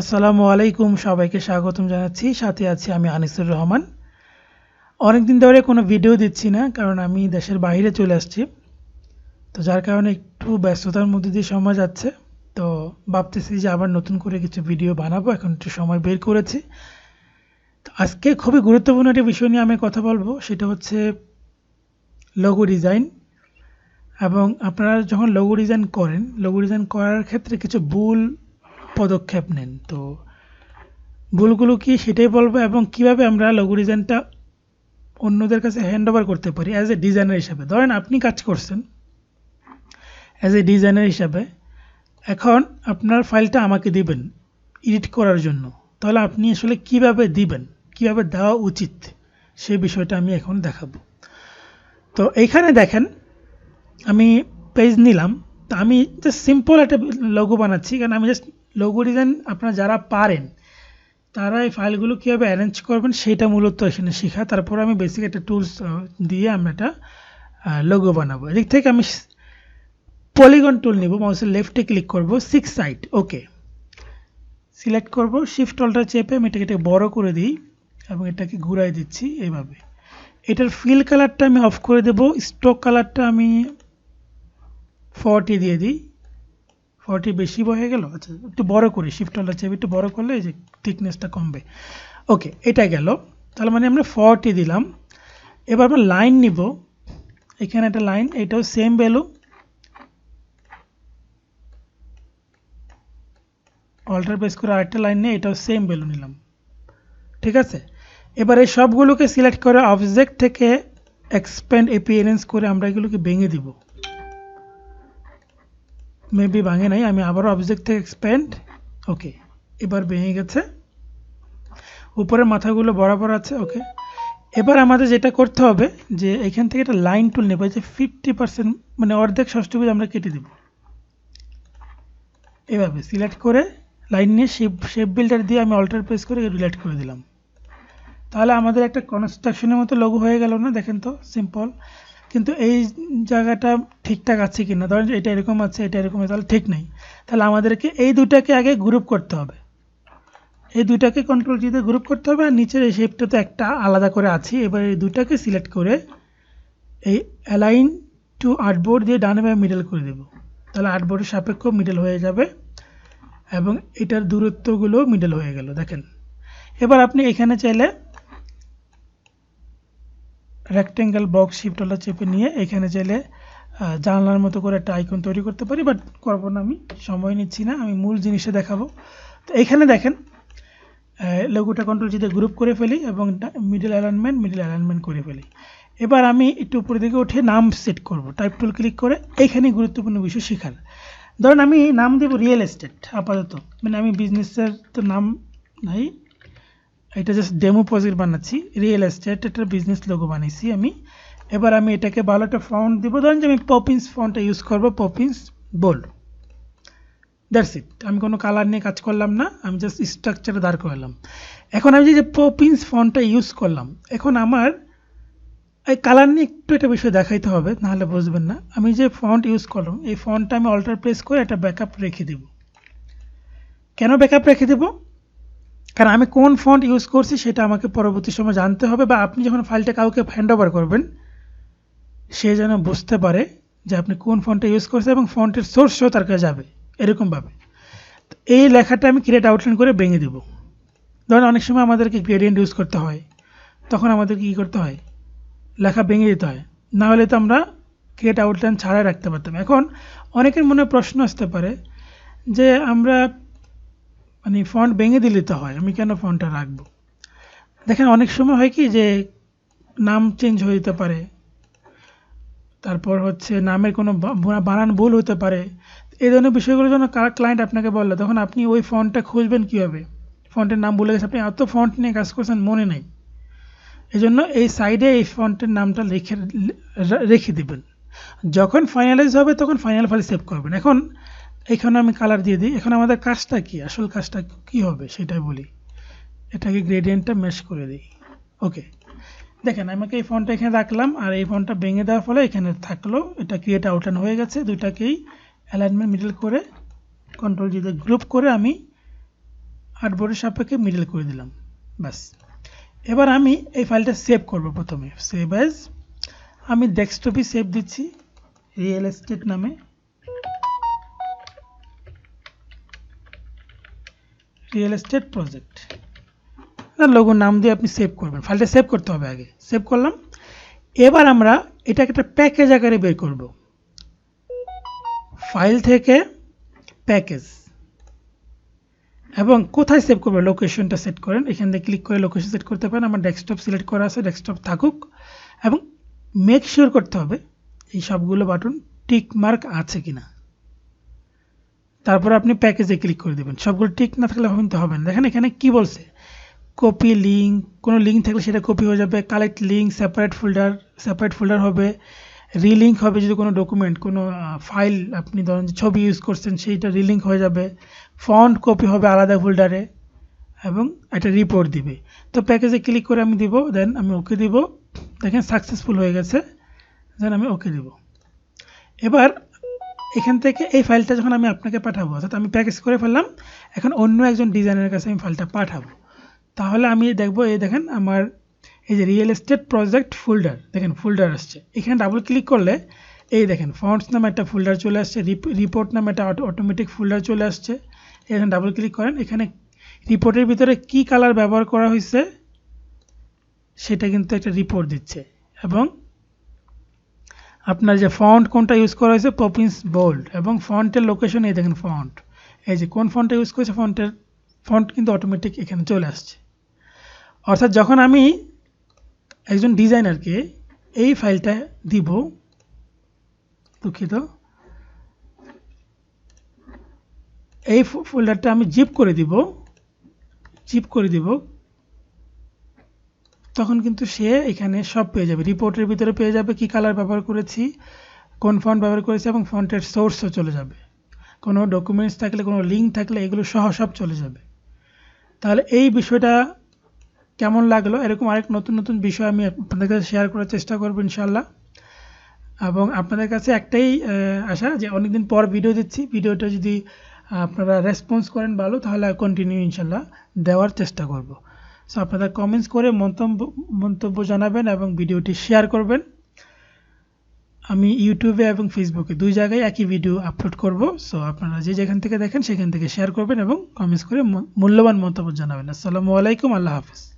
আসসালামু আলাইকুম, সবাইকে স্বাগতম জানাচ্ছি। সাথে আছি আমি আনিসুর রহমান। অনেকদিন ধরে কোনো ভিডিও দিচ্ছি না, কারণ আমি দেশের বাইরে চলে আসছি। তো যার কারণে একটু ব্যস্ততার মধ্যে দিয়ে সময় যাচ্ছে। তো ভাবতেছি যে আবার নতুন করে কিছু ভিডিও বানাবো, এখন একটু সময় বের করেছি। তো আজকে খুবই গুরুত্বপূর্ণ একটা বিষয় নিয়ে আমি কথা বলব, সেটা হচ্ছে লোগো ডিজাইন এবং আপনারা যখন লোগো ডিজাইন করেন লোগো ডিজাইন করার ক্ষেত্রে কিছু ভুল পদক্ষেপ নেন। তো ভুলগুলো কি সেটাই বলব এবং কীভাবে আমরা লোগো ডিজাইনটা অন্যদের কাছে হ্যান্ড ওভার করতে পারি অ্যাজ এ ডিজাইনার হিসাবে। ধরেন আপনি কাজ করছেন অ্যাজ এ ডিজাইনার হিসাবে। এখন আপনার ফাইলটা আমাকে দিবেন এডিট করার জন্য। তাহলে আপনি আসলে কীভাবে দিবেন? কীভাবে দেওয়া উচিত? সেই বিষয়টা আমি এখন দেখাবো। তো এইখানে দেখেন, আমি পেজ নিলাম। তো আমি জাস্ট সিম্পল একটা লোগো বানাচ্ছি। কারণ আমি জাস্ট ডিজাইন আপনারা যারা পারেন, তারা এই ফাইলগুলো কীভাবে অ্যারেঞ্জ করবেন সেটা মূলত এখানে শেখা। তারপর আমি বেসিক একটা টুলস দিয়ে আমরা একটা লোগো বানাবো। এদিক থেকে আমি পলিগন টুল নিব মাউসের লেফটে ক্লিক করব সিক্স সাইড ওকে সিলেক্ট করব শিফট অলটা চেপে আমি এটাকে বড় করে দিই এবং এটাকে ঘুরাই দিচ্ছি এইভাবে এটার ফিল কালারটা আমি অফ করে দেব স্টক কালারটা আমি ফর্টি দিয়ে দিই। ফর্টি বেশি হয়ে গেল? আচ্ছা একটু বড় করি শিফট অলটা চেপে একটু বড় করলে যে থিকনেসটা কমবে। ওকে এটা গেল। তাহলে মানে আমরা ফর্টি দিলাম। এবার আমরা লাইন নিব। এখানে একটা লাইন এটাও সেম ভ্যালু অল্টার বেস করে আরেকটা লাইন নিয়ে এটাও সেম ভ্যালু নিলাম। ঠিক আছে? এবার এই সবগুলোকে সিলেক্ট করে অবজেক্ট থেকে এক্সপ্যান্ড এপিয়ারেন্স করে আমরা এগুলোকে ভেঙে দিব। মেবি ভাঙে নাই, আমি আবারও অবজেক্ট থেকে এক্সপ্যান্ড ওকে এবার ভেঙে গেছে। উপরের মাথাগুলো বরাবর আছে ওকে এবার আমাদের যেটা করতে হবে যে এখান থেকে একটা লাইন টুল নেব যে ফিফটি পার্সেন্ট মানে অর্ধেক ষষ্ঠভুজ আমরা কেটে দেব। এভাবে সিলেক্ট করে লাইন নিয়ে শেপ শেপ বিল্ডার দিয়ে আমি অল্টার প্রেস করে রিলেট করে দিলাম। তাহলে আমাদের একটা কনস্ট্রাকশনের মতো লোগো হয়ে গেল না, দেখেন তো সিম্পল কিন্তু এই জায়গাটা ঠিকঠাক আছে কি না ধরেন এটা এরকম আছে, এটা এরকম আছে, তাহলে ঠিক নেই। তাহলে আমাদেরকে এই দুটাকে আগে গ্রুপ করতে হবে। এই দুটাকে কন্ট্রোল জিতে গ্রুপ করতে হবে, আর নিচের এই শেপটা তো একটা আলাদা করে আছে। এবার এই দুটাকে সিলেক্ট করে এই অ্যালাইন টু আর্টবোর্ড দিয়ে ডানে বা মিডল করে দেব। তাহলে আর্টবোর্ডের সাপেক্ষ মিডল হয়ে যাবে এবং এটার দূরত্বগুলো মিডল হয়ে গেল, দেখেন। এবার আপনি এখানে চাইলে রেক্টেঙ্গেল বক্স শিফটলা চেপে নিয়ে এখানে চাইলে জানলার মতো করে একটা আইকন তৈরি করতে পারি বাট করব না আমি সময় নিচ্ছি না, আমি মূল জিনিসটা দেখাবো। তো এখানে দেখেন লোগোটা কন্ট্রোল জিতে গ্রুপ করে ফেলি এবং মিডল অ্যালাইনমেন্ট মিডল অ্যালাইনমেন্ট করে ফেলি। এবার আমি একটু উপরে দিকে উঠে নাম সেট করব। টাইপ টুল ক্লিক করে এইখানে গুরুত্বপূর্ণ বিষয় শেখার। ধরুন আমি নাম দেব রিয়েল এস্টেট আপাতত। মানে আমি বিজনেসের তো নাম নাই এটা জাস্ট ডেমো প্রজেক্ট বানাচ্ছি রিয়েল এস্টেট একটা বিজনেস লোগো বানিয়েছি আমি। এবার আমি এটাকে ভালো একটা ফন্ট দেবো। ধরেন যে আমি পপিন্স ফন্টটা ইউজ করব পপিন্স বোল্ড দ্যাটস ইট আমি কোনো কালার নিয়ে কাজ করলাম না, আমি জাস্ট স্ট্রাকচারে দাঁড় করলাম। এখন আমি যে পপিন্স ফন্টটা ইউজ করলাম, এখন আমার এই কালার নিয়ে একটু একটা বিষয় দেখাইতে হবে, নাহলে বুঝবেন না। আমি যে ফন্ট ইউজ করলাম, এই ফন্টটা আমি অল্টার প্রেস করে একটা ব্যাকআপ রেখে দেব। কেন ব্যাকআপ রেখে দেব? কারণ আমি কোন ফন্ট ইউজ করছি সেটা আমাকে পরবর্তী সময় জানতে হবে বা আপনি যখন ফাইলটা কাউকে হ্যান্ড ওভার করবেন, সে যেন বুঝতে পারে যে আপনি কোন ফন্টটা ইউজ করছেন এবং ফন্টের সোর্সও তার কাছে যাবে, এরকমভাবে। এই লেখাটা আমি ক্রিয়েট আউটলাইন করে ভেঙে দেবো। ধরেন অনেক সময় আমাদেরকে গ্রেডিয়েন্ট ইউজ করতে হয়, তখন আমাদেরকে কী করতে হয়? লেখা ভেঙে দিতে হয়। না হলে তো আমরা ক্রিয়েট আউটলাইন ছাড়াই রাখতে পারতাম। এখন অনেকের মনে প্রশ্ন আসতে পারে যে আমরা মানে ফন্ট ভেঙে দিলে তো হয়, আমি কেন ফন্টটা রাখব? দেখেন, অনেক সময় হয় কি যে নাম চেঞ্জ হয়ে যেতে পারে, তারপর হচ্ছে নামের কোনো বানান ভুল হতে পারে, এই ধরনের বিষয়গুলোর জন্য কার ক্লায়েন্ট আপনাকে বলল তখন আপনি ওই ফন্টটা খুঁজবেন কীভাবে? ফন্টের নাম ভুলে গেছে, আপনি এত ফন্ট নিয়ে কাজ করছেন, মনে নেই। এই জন্য এই সাইডে এই ফন্টের নামটা লিখে রেখে দেবেন। যখন ফাইনালাইজ হবে, তখন ফাইনাল ফাইল সেভ করবেন। এখন এখানে আমি কালার দিয়ে দিই। এখন আমাদের কাজটা কি? আসল কাজটা কি হবে সেটাই বলি। এটাকে গ্রেডিয়েন্টটা মেশ করে দিই। ওকে দেখেন আমাকে এই ফোনটা এখানে রাখলাম, আর এই ফোনটা ভেঙে দেওয়ার ফলে এখানে থাকল, এটা ক্রিয়েট আউটলাইন হয়ে গেছে। দুইটাকেই অ্যালাইনমেন্ট মিডল করে কন্ট্রোল জিতে গ্রুপ করে আমি আট বোর্ডের সাপেক্ষে মিডল করে দিলাম। ব্যাস। এবার আমি এই ফাইলটা সেভ করব প্রথমে। সেভ অ্যাজ আমি ডেস্কটপে সেভ দিচ্ছি রিয়েল এস্টেট নামে। রিয়েল এস্টেট প্রজেক্ট লোগো নাম দিয়ে আপনি সেভ করবেন। ফাইলটা সেভ করতে হবে আগে। সেভ করলাম। এবার আমরা এটাকে একটা প্যাকেজ আকারে বের করব। ফাইল থেকে প্যাকেজ এবং কোথায় সেভ করবে? লোকেশনটা সেট করেন। এখান থেকে ক্লিক করে লোকেশন সেট করতে পারেন। আমার ডেস্কটপ সিলেক্ট করা আছে। ডেস্কটপ থাকুক। এবং মেক শিওর করতে হবে এই সবগুলো বাটন টিক মার্ক আছে কিনা। তারপর আপনি প্যাকেজে ক্লিক করে দেবেন। সবগুলো টিক না থাকলে কিন্তু হবে না। দেখেন এখানে কি বলছে? কপি লিঙ্ক কোনো লিঙ্ক থাকলে সেটা কপি হয়ে যাবে। Collect link separate folder separate folder হবে। রিলিঙ্ক হবে যদি কোনো ডকুমেন্ট কোনো ফাইল আপনি ধরেন যে ছবি ইউজ করছেন, সেইটা রিলিঙ্ক হয়ে যাবে। ফন্ট কপি হবে আলাদা ফোল্ডারে এবং একটা রিপোর্ট দিবে। তো প্যাকেজে ক্লিক করে আমি দিব দেন আমি ওকে দিব। দেখেন সাকসেসফুল হয়ে গেছে। দেন আমি ওকে দিব। এবার এখান থেকে এই ফাইলটা যখন আমি আপনাকে পাঠাবো, অর্থাৎ আমি প্যাকেজ করে ফেললাম, এখন অন্য একজন ডিজাইনের কাছে আমি ফাইলটা পাঠাবো। তাহলে আমি দেখব, এই দেখেন আমার এই যে রিয়েল এস্টেট প্রজেক্ট ফোল্ডার দেখেন ফোল্ডার আসছে। এখানে ডাবল ক্লিক করলে, এই দেখেন ফন্টস নামে একটা ফোল্ডার চলে আসছে রিপোর্ট নামে একটা অটোমেটিক ফোল্ডার চলে আসছে। এখানে ডাবল ক্লিক করেন, এখানে রিপোর্টের ভিতরে কি কালার ব্যবহার করা হয়েছে, সেটা কিন্তু একটা রিপোর্ট দিচ্ছে। এবং আপনার যে ফন্ট কোনটা ইউজ করা হয়েছে পপিন্স বোল্ড এবং ফন্টের লোকেশন এই দেখেন ফন্ট এই যে কোন ফন্টটা ইউজ করেছে ফন্টের ফন্ট কিন্তু অটোমেটিক এখানে চলে আসছে। অর্থাৎ যখন আমি একজন ডিজাইনারকে এই ফাইলটা দিব, দুঃখিত, এই ফোল্ডারটা আমি জিপ করে দিব জিপ করে দিব তখন কিন্তু সে এখানে সব পেয়ে যাবে। রিপোর্টের ভিতরে পেয়ে যাবে কি কালার ব্যবহার করেছি, কোন ফন্ট ব্যবহার করেছি এবং ফন্টের সোর্সও চলে যাবে। কোনো ডকুমেন্টস থাকলে, কোনো লিঙ্ক থাকলে এগুলো সহ সব চলে যাবে। তাহলে এই বিষয়টা কেমন লাগল? এরকম আরেক নতুন নতুন বিষয় আমি আপনাদের কাছে শেয়ার করার চেষ্টা করব ইনশাল্লাহ এবং আপনাদের কাছে একটাই আশা যে অনেকদিন পর ভিডিও দিচ্ছি। ভিডিওটা যদি আপনারা রেসপন্স করেন ভালো, তাহলে কন্টিনিউ ইনশাল্লাহ দেওয়ার চেষ্টা করব। সো আপনারা কমেন্টস করে মন্তব্য মন্তব্য জানাবেন এবং ভিডিওটি শেয়ার করবেন। আমি ইউটিউবে এবং ফেসবুকে দুই জায়গায় একই ভিডিও আপলোড করব। সো আপনারা যে যেখান থেকে দেখেন সেখান থেকে শেয়ার করবেন এবং কমেন্টস করে মূল্যবান মন্তব্য জানাবেন। আসসালামু আলাইকুম, আল্লাহ হাফিজ।